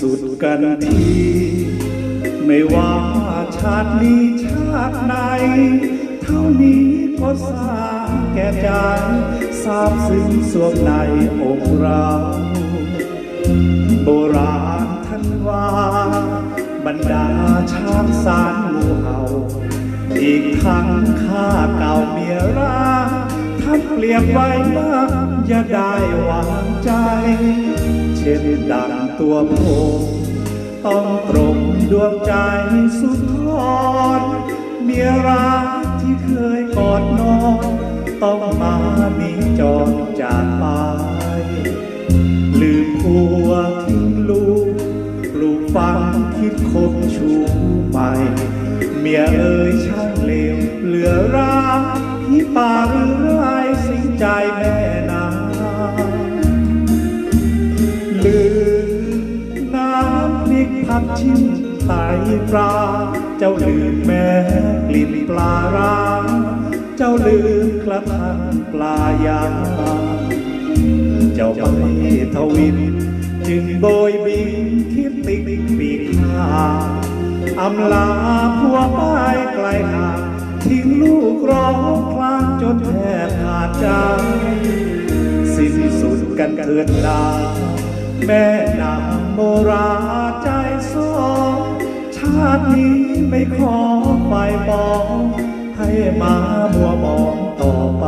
สุดกันที ไม่ว่าชาตินี้ชาติไหน เท่านี้ก็สร้าแก่ใจทราบซึ้งสวงในอกเรา โบราณท่านว่า บรรดาช้างสารงูเห่า อีกทั้งข้าเก่าเมียราท่านเปรียบไว้มากอย่าได้วางใจ เช่นดังตัวโพต้องตรงดวงใจสุดทอนเมียรักที่เคยกอดนอนต้องมาหนีจรจากไป ลืมผัวทิ้งลูกปลูกฝังคิดคบชูใหม่ เมียเอ่ยช่างเลวเหลือร้าที่ป่าหรือไรสิ้นใจแม่ ชิมไตปลา เจ้าลืมแม่กลิ่นปลาร้าเจ้าลืมกระทังปลายางเจ้าไปทวิน จึงโบยบินคิดติดปีกหาอำลาพัวป้ายไกลหาทิ้งลูกร้องคลางจนแทบขาดใจสิ้นสุดกันเถิดดาแม่นางโบราณใจ สองชาตินี้ไม่ขอไปบอง ให้มามัวมองต่อไป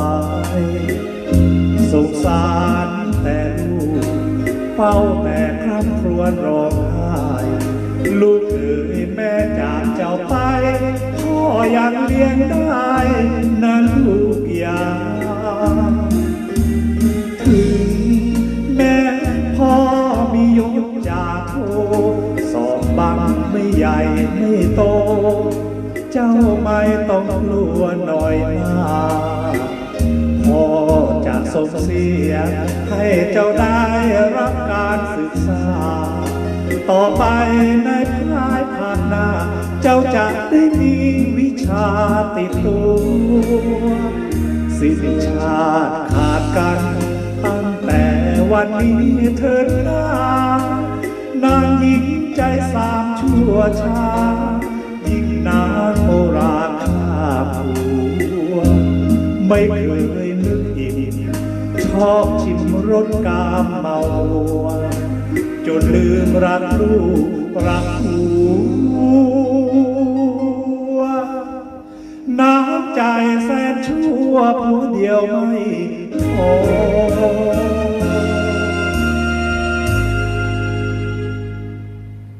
สงสารแต่ลูกเฝ้าแต่คร่ำครวญร้องไห้ลูกเอ๋ยแม่จากเจ้าไป พ่อยังเลี้ยงได้นะลูกยาถึงแม่พ่อมียศจาโท บังไม่ใหญ่ไม่โต เจ้าไม่ต้องกลัวหน่อยหน้าพ่อจะส่งเสีย ให้เจ้าได้รับการศึกษา ต่อไปในภายภาคหน้า เจ้าจะได้มีวิชาติดตัวสิ้นชาติขาดกัน ตั้งแต่วันนี้เถิด ไม่เคยนึกอิ่มชอบชิมรสกามเมาวัวจนลืมรักลูกรักหัวน้ำใจแสนชั่วผู้เดียวไม่พอ